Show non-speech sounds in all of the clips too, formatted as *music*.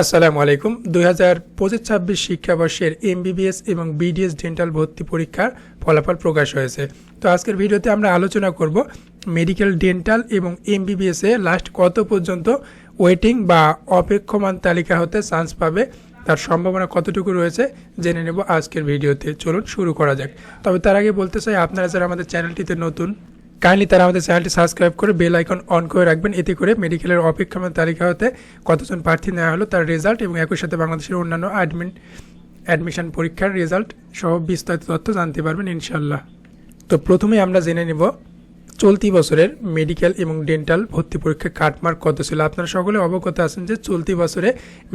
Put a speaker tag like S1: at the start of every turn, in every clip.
S1: আসসালামু আলাইকুম। দুই হাজার পঁচিশ ছাব্বিশ শিক্ষাবর্ষের এমবিবিএস এবং বিডিএস ডেন্টাল ভর্তি পরীক্ষার ফলাফল প্রকাশ হয়েছে। তো আজকের ভিডিওতে আমরা আলোচনা করব মেডিকেল, ডেন্টাল এবং এমবিবিএস লাস্ট কত পর্যন্ত ওয়েটিং বা অপেক্ষমান তালিকা হতে চান্স পাবে, তার সম্ভাবনা কতটুকু রয়েছে জেনে নেব আজকের ভিডিওতে। চলুন শুরু করা যাক। তবে তার আগে বলতে চাই, আপনারা যারা আমাদের চ্যানেলটিতে নতুন কাইন্ডলি তারা আমাদের চ্যানেলটি সাবস্ক্রাইব করে বেল আইকন অন করে রাখবেন। এতে করে মেডিকেলের অপেক্ষমান তালিকা হতে কতজন প্রার্থী নেওয়া হলো তার রেজাল্ট এবং একই সাথে বাংলাদেশের অন্যান্য অ্যাডমিন অ্যাডমিশন পরীক্ষার রেজাল্ট সহ বিস্তারিত তথ্য জানতে পারবেন ইনশাল্লাহ তো প্রথমেই আমরা জেনে নেব চলতি বছরের মেডিকেল এবং ডেন্টাল ভর্তি পরীক্ষার কাটমার্ক কত ছিল। আপনারা সকলে অবগত আছেন যে চলতি বছরে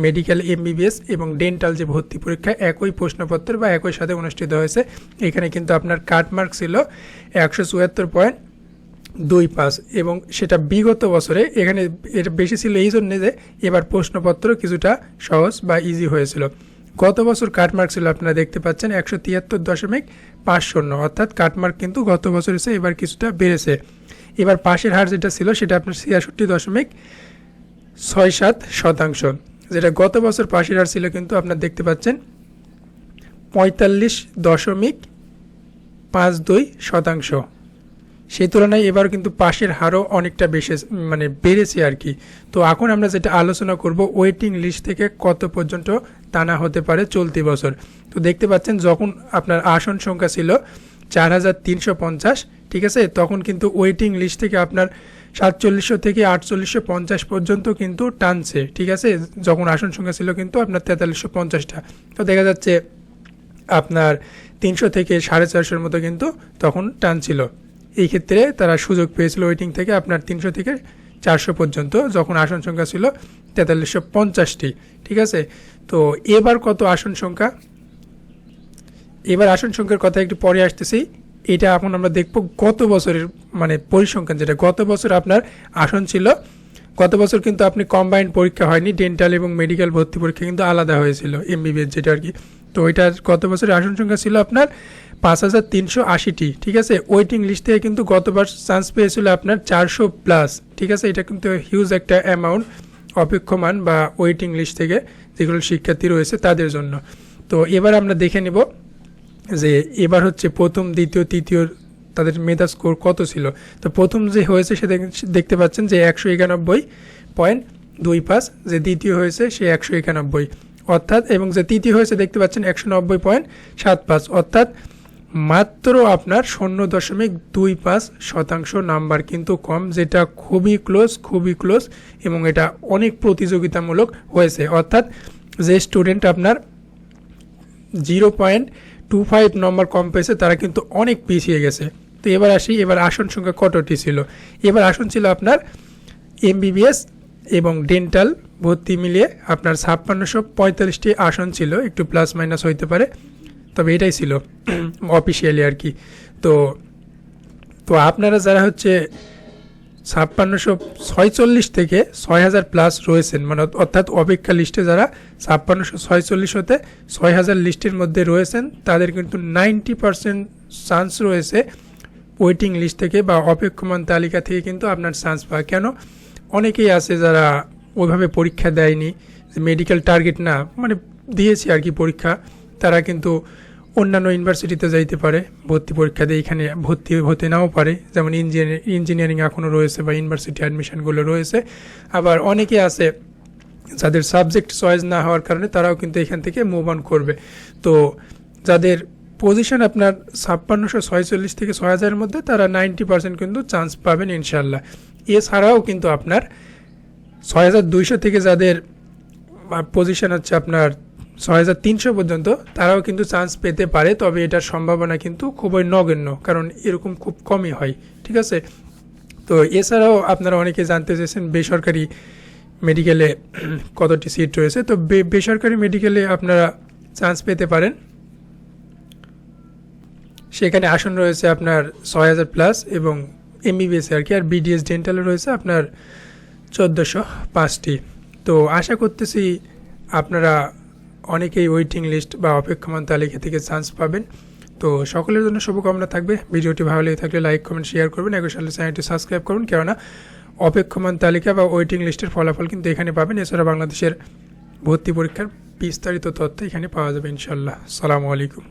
S1: মেডিকেল এমবিবিএস এবং ডেন্টাল যে ভর্তি পরীক্ষা একই প্রশ্নপত্র বা একই সাথে অনুষ্ঠিত হয়েছে। এখানে কিন্তু আপনার কাটমার্ক ছিল একশো চুয়াত্তর পয়েন্ট দুই পাস এবং সেটা বিগত বছরে এখানে এর বেশি ছিল এই জন্যে যে এবার প্রশ্নপত্র কিছুটা সহজ বা ইজি হয়েছিল। গত বছর কাটমার্ক ছিল আপনারা দেখতে পাচ্ছেন একশো তিয়াত্তর দশমিক পাঁচ শূন্য, অর্থাৎ কাটমার্ক কিন্তু গত বছর এসে এবার কিছুটা বেড়েছে। এবার পাশের হার যেটা ছিল সেটা আপনার ছিয়াষট্টি দশমিক ছয় সাত শতাংশ, যেটা গত বছর পাশের হার ছিল কিন্তু আপনার দেখতে পাচ্ছেন পঁয়তাল্লিশ দশমিক পাঁচ দুই শতাংশ। সেই তুলনায় এবার কিন্তু পাশের হারও অনেকটা বেশি মানে বেড়েছে আর কি। তো এখন আমরা যেটা আলোচনা করব ওয়েটিং লিস্ট থেকে কত পর্যন্ত টানা হতে পারে চলতি বছর। তো দেখতে পাচ্ছেন, যখন আপনার আসন সংখ্যা ছিল চার হাজার তিনশো পঞ্চাশ, ঠিক আছে? তখন কিন্তু ওয়েটিং লিস্ট থেকে আপনার সাতচল্লিশশো থেকে আটচল্লিশশো পঞ্চাশ পর্যন্ত কিন্তু টানছে, ঠিক আছে? যখন আসন সংখ্যা ছিল কিন্তু আপনার তেতাল্লিশশো পঞ্চাশটা। তো দেখা যাচ্ছে আপনার তিনশো থেকে সাড়ে চারশোর মতো কিন্তু তখন টানছিল। এই ক্ষেত্রে তারা সুযোগ পেয়েছিল ওয়েটিং থেকে আপনার তিনশো থেকে চারশো পর্যন্ত, যখন আসন সংখ্যা ছিল তেতাল্লিশশো পঞ্চাশটি, ঠিক আছে? তো এবার কত আসন সংখ্যা? এবার আসন সংখ্যার কথা একটু পরে আসতেছি। এটা এখন আমরা দেখব গত বছরের মানে পরিসংখ্যান যেটা, গত বছর আপনার আসন ছিল, গত বছর কিন্তু আপনি কম্বাইন্ড পরীক্ষা হয়নি ডেন্টাল এবং মেডিকেল ভর্তি পরীক্ষা কিন্তু আলাদা হয়েছিল এমবিবিএস যেটা আর কি। তো ওইটার গত বছরের আসন সংখ্যা ছিল আপনার পাঁচ হাজার তিনশো আশিটি, ঠিক আছে? ওয়েটিং লিস্ট থেকে কিন্তু গতবার চান্স পেয়েছিল আপনার চারশো প্লাস ঠিক আছে? এটা কিন্তু হিউজ একটা অ্যামাউন্ট অপেক্ষমান বা ওয়েটিং লিস্ট থেকে যেগুলো শিক্ষার্থী রয়েছে তাদের জন্য। তো এবার আমরা দেখে নেব যে এবার হচ্ছে প্রথম, দ্বিতীয়, তৃতীয় তাদের মেধা স্কোর কত ছিল? তো প্রথম যে হয়েছে সে দেখতে পাচ্ছেন যে একশো একানব্বই পয়েন্ট দুই পাঁচ, যে দ্বিতীয় হয়েছে সে একশো একানব্বই। অর্থাৎ, এবং যে তৃতীয় হয়েছে দেখতে পাচ্ছেন একশো নব্বই পয়েন্ট সাত পাঁচ। অর্থাৎ মাত্র আপনার শূন্য দশমিক দুই পাঁচ শতাংশ নাম্বার কিন্তু কম, যেটা খুবই ক্লোজ খুবই ক্লোজ এবং এটা অনেক প্রতিযোগিতামূলক হয়েছে। অর্থাৎ যে স্টুডেন্ট আপনার zero point two five number কম পেয়েছে, তারা কিন্তু অনেক পিছিয়ে গেছে। তো এবার আসি, এবার আসন সংখ্যা কতটি ছিল? এবার আসন ছিল আপনার এমবিবিএস এবং ডেন্টাল ভর্তি মিলিয়ে আপনার ছাপ্পান্নশো পঁয়তাল্লিশটি আসন ছিল। একটু প্লাস মাইনাস হইতে পারে। তবে এটাই ছিল অফিসিয়ালি আর কি। তো তো আপনারা যারা হচ্ছে ছাপ্পান্নশো ছয়চল্লিশ থেকে ছয় হাজার প্লাস রয়েছেন মানে অর্থাৎ অপেক্ষা লিস্টে যারা ছাপ্পান্নশো ছয়চল্লিশ হতে ছয় হাজার লিস্টের মধ্যে রয়েছেন, তাদের কিন্তু নাইনটি পারসেন্ট চান্স রয়েছে ওয়েটিং লিস্ট থেকে বা অপেক্ষমান তালিকা থেকে কিন্তু আপনার চান্স পাওয়া। কেন? অনেকেই আছে যারা ওইভাবে পরীক্ষা দেয়নি মেডিকেল টার্গেট না মানে দিয়েছে আর কি পরীক্ষা, তারা কিন্তু অন্যান্য ইউনিভার্সিটিতে যাইতে পারে, ভর্তি পরীক্ষা দিয়ে এখানে ভর্তি হতে নাও পারে। যেমন ইঞ্জিনিয়ারিং ইঞ্জিনিয়ারিং এখনও রয়েছে বা ইউনিভার্সিটি অ্যাডমিশনগুলো রয়েছে। আবার অনেকে আছে যাদের সাবজেক্ট চয়েস না হওয়ার কারণে তারাও কিন্তু এখান থেকে মুভ অন করবে। তো যাদের পজিশন আপনার ছাপ্পান্নশো ছয়চল্লিশ থেকে ছয় হাজারের মধ্যে, তারা নাইনটি পার্সেন্ট কিন্তু চান্স পাবেন ইনশাল্লাহ এছাড়াও কিন্তু আপনার ছয় হাজার দুইশো থেকে যাদের পজিশন হচ্ছে আপনার ছয় হাজার তিনশো পর্যন্ত তারাও কিন্তু চান্স পেতে পারে, তবে এটার সম্ভাবনা কিন্তু খুবই নগণ্য, কারণ এরকম খুব কমই হয়, ঠিক আছে? তো এছাড়াও আপনারা অনেকে জানতে চেয়েছেন বেসরকারি মেডিকেলে *clears throat* কতটি সিট রয়েছে, তো বেসরকারি মেডিকেলে আপনারা চান্স পেতে পারেন। সেখানে আসন রয়েছে আপনার ছয় হাজার প্লাস এবং এমবিবিএস আর কি, আর বিডিএস ডেন্টালে রয়েছে আপনার চোদ্দোশো পাঁচটি। তো আশা করতেছি আপনারা অনেকেই ওয়েটিং লিস্ট বা অপেক্ষমান তালিকা থেকে চান্স পাবেন। তো সকলের জন্য শুভকামনা থাকবে। ভিডিওটি ভালো লেগে থাকলে লাইক কমেন্ট শেয়ার করবেন। একই সাথে চ্যানেলটি সাবস্ক্রাইব করুন কেননা অপেক্ষমান তালিকা বা ওয়েটিং লিস্টের ফলাফল কিন্তু এখানে পাবেন। এছাড়া বাংলাদেশের ভর্তি পরীক্ষার বিস্তারিত তথ্য এখানে পাওয়া যাবে ইনশাল্লাহ সালামু আলাইকুম।